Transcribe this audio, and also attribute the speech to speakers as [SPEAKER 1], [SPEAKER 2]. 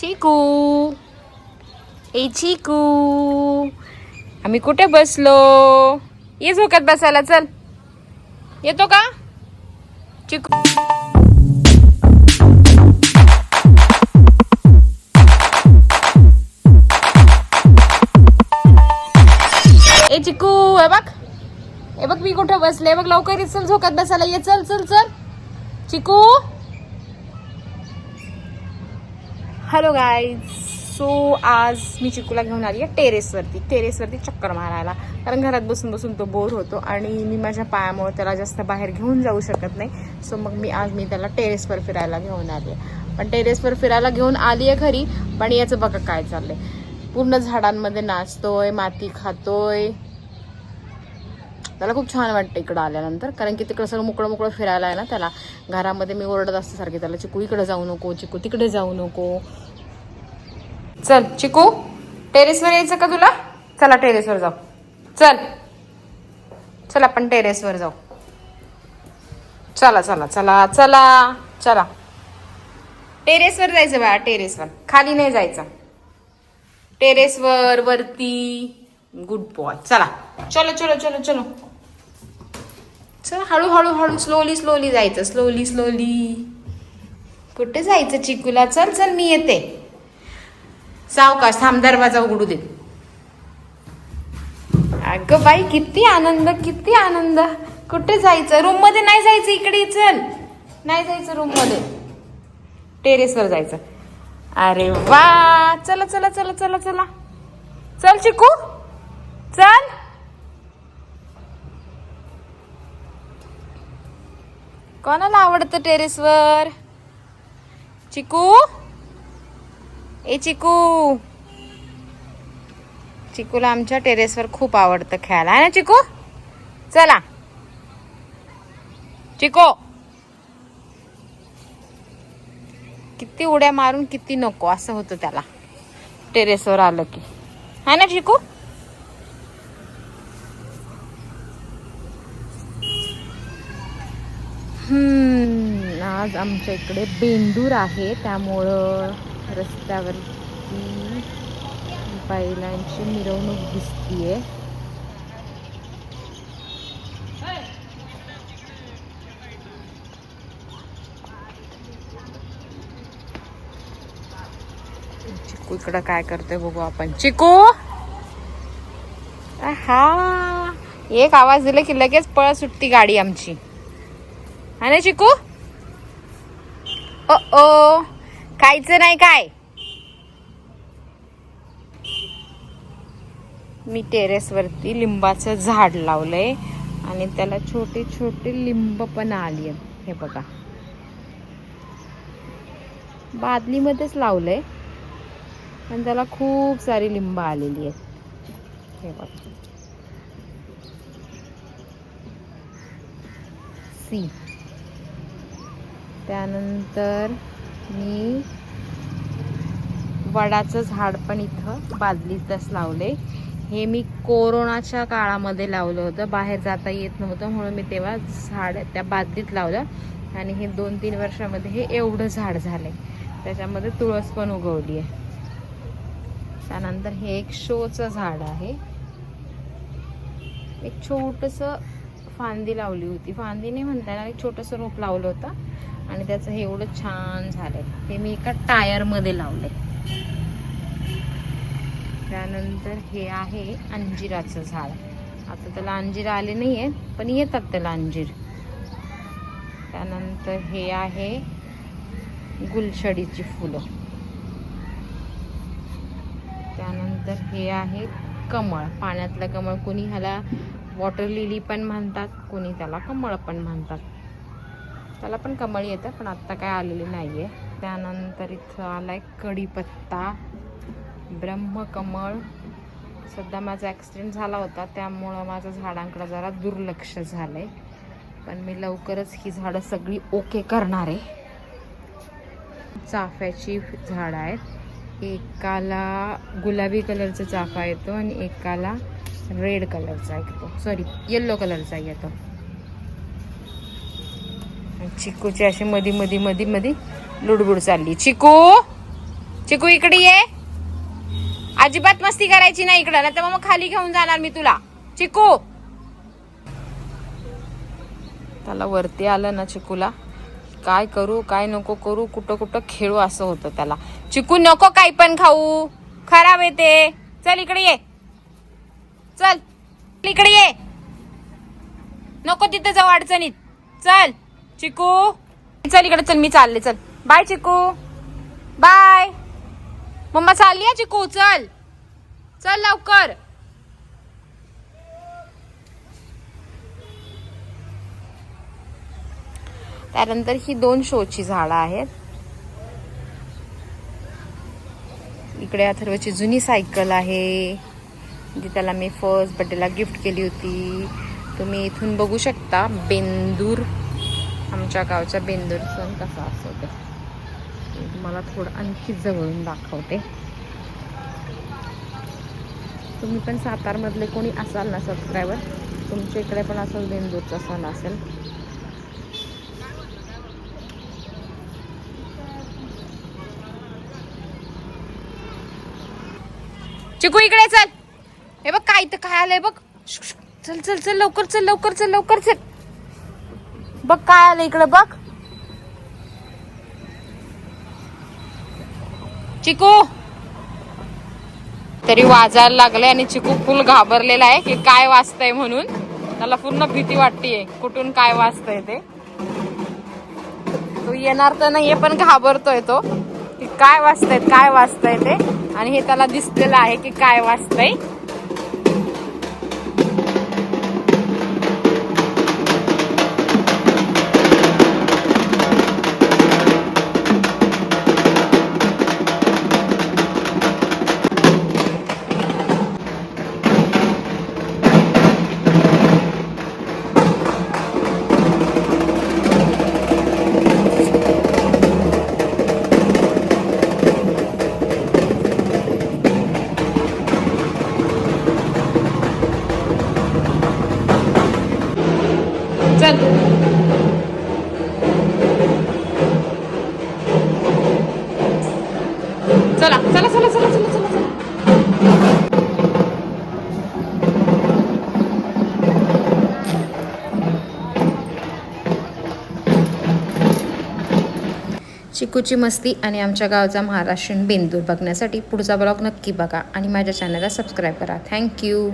[SPEAKER 1] चिकू. ए चिकू. आम्ही कुठे बसलो? ये झोक्यात बसायला चल. येतो का? चिकू. ए चिकू हे बघ. हे बघ मी कुठे बसले? बघ लवकर चल झोक्यात बसायला. ये चल चल चल. चिकू. हॅलो गाय सो आज मी चिकूला घेऊन आली आहे टेरेसवरती. टेरेसवरती चक्कर मारायला. कारण घरात बसून बसून तो बोर होतो आणि मी माझ्या पायामुळे त्याला जास्त बाहेर घेऊन जाऊ शकत नाही. सो मग मी आज मी त्याला टेरेसवर फिरायला घेऊन आली आहे. पण टेरेसवर फिरायला घेऊन आली आहे घरी. पण याचं बघा काय चाललंय. पूर्ण झाडांमध्ये नाचतोय माती खातोय. त्याला खूप छान वाटतं इकडं आल्यानंतर. कारण की तिकडं सगळं मोकळं मोकळं फिरायला आहे ना त्याला. घरामध्ये मी ओरडत असते सारखे त्याला चिकू इकडे जाऊ नको चिकू तिकडे जाऊ नको. चल चिकू टेरेसवर यायचं का तुला? चला टेरेसवर जाऊ. चल. चल आपण टेरेसवर जाऊ. चला चला चला चला चला. टेरेसवर जायचं बाळा टेरेसवर. खाली नाही जायचं. टेरेसवर वरती. गुड बॉय चला. चलो चलो चलो चलो. चल हळूहळू हळू स्लोली स्लोली जायचं स्लोली स्लोली कुठे जायचं चिकूला? चल चल मी येते. सावकाश थांब दरवाजा उघडू दे. अगं बाई किती आनंद किती आनंद. कुठे जायचं? रूममध्ये नाही जायचं इकडे चल. नाही जायचं रूममध्ये. टेरेसवर जायचं. अरे वा! चला चला चला चला चला. चल चिकू. चल. कोणाला आवडतं टेरेसवर? चिकू? ए चिकू. चिकूला आमच्या टेरेसवर खूप आवडतं खेळायला. आहे ना चिकू? चला. चिको. किती उड्या मारून किती नको असं होतं त्याला. टेरेसवर आलं की. है ना चिकू? आज आमच्या इकडे बेंदूर आहे त्यामुळं रस्त्यावरती बैलांची मिरवणूक दिसतीये. चिकू इकडं काय करतोय बघू आपण. चिकू! हा एक आवाज दिला की लगेच पळ सुटती गाडी आमची. हा ना चिकू? ओ ओ खायचं नाही काय? मी टेरेसवरती लिंबाचं झाड लावलंय आणि त्याला छोटे छोटे लिंब पण आली हे बघा. बादलीमध्येच लावलंय. पण त्याला खूप सारी लिंब आलेली आहेत. हे बघा. सी. त्यानंतर मी वडाचं झाड पण इथं बादलीतच लावले. हे मी कोरोनाच्या काळामध्ये लावलं होतं. बाहेर जाता येत नव्हतं म्हणून मी तेव्हा झाड त्या बादलीत लावलं. आणि हे दोन तीन वर्षामध्ये हे एवढं झाड झालंय. त्याच्यामध्ये तुळस पण उगवली आहे. त्यानंतर हे एक शोचं झाड आहे. एक छोटंसं फांदी लावली होती. फांदी नाही म्हणता येणार एक छोटंसं रोप लावलं होतं आणि त्याचं हे एवढं छान झालंय. ते मी एका टायरमध्ये लावलंय. त्यानंतर हे आहे अंजिराचं झाड. आता त्याला अंजीर आले नाही आहेत पण येतात त्याला अंजीर. त्यानंतर हे आहे गुलछडीची फुलं. त्यानंतर हे आहे कमळ. पाण्यातलं कमळ. कोणी ह्याला वॉटर लिली पण म्हणतात कोणी त्याला कमळ पण म्हणतात. त्याला पण कमळ येतं पण आत्ता काय आलेली नाही आहे त्यानंतर इथं आलाय कढीपत्ता ब्रह्मकमळ. सध्या माझा ॲक्सिडेंट झाला होता त्यामुळं माझं झाडांकडं जरा दुर्लक्ष झालं आहे पण मी लवकरच ही झाडं सगळी ओके करणार आहे. चाफ्याची झाडं आहेत. एकाला गुलाबी कलरचा चाफा येतो आणि एकाला रेड कलरचा येतो सॉरी येल्लो कलरचा येतो तो. चिकूची अशी मधी मधी मधी मधी लुडबुड चालली. चिकू! चिकू इकडे ये. अजिबात मस्ती करायची नाही इकडं नाही तर मग खाली घेऊन जाणार मी तुला. चिकू! त्याला वरती आलं ना चिकूला. काय करू काय नको करू कुठं कुठं खेळू असं होतं त्याला. चिकू नको काही पण खाऊ. खराब येते चल इकडे ये. चल इकडे ये. नको तिथे जाऊ अडचणीत. चल चिकू. चल इकडे चल मी चालले चल. बाय चिकू. बाय. मम्मा चालली आहे चिकू चल. चल लवकर. त्यानंतर ही दोन शोची झाडं आहेत. इकडे अथर्वची जुनी सायकल आहे. जी त्याला मी फर्स्ट बर्थडेला गिफ्ट केली होती. तुम्ही इथून बघू शकता बेंदूर. आमच्या गावचा बेंदूर सण कसा असतो ते. तुम्हाला थोडं आणखी जवळून दाखवते. तुम्ही पण सातारमधले कोणी असाल ना सबस्क्रायबर तुमच्या इकडे पण असं बेंदूरचा सण असेल. चिकू इकडे चल. हे बघ काय तर काय आलंय बघ. चल चल चल लवकर चल लवकर चल लवकर चल. बघ काय आलं इकडं बघ. चिकू. तरी वाजायला लागले आणि चिकू फुल घाबरलेला आहे की काय वाचतंय म्हणून. त्याला पूर्ण भीती वाटतीये कुठून काय वाचतंय ते. तो येणार तर नाहीये पण घाबरतोय तो की काय वाचतंय काय वाचतंय ते. आणि हे त्याला दिसलेलं आहे की काय वाचतंय चल. चला चला चला चला चला चला चला. चिकूची मस्ती आणि आमच्या गावचा महाराष्ट्रीयन बेंदूर बघण्यासाठी पुढचा ब्लॉग नक्की बघा आणि माझ्या चॅनलला सबस्क्राईब करा. थँक्यू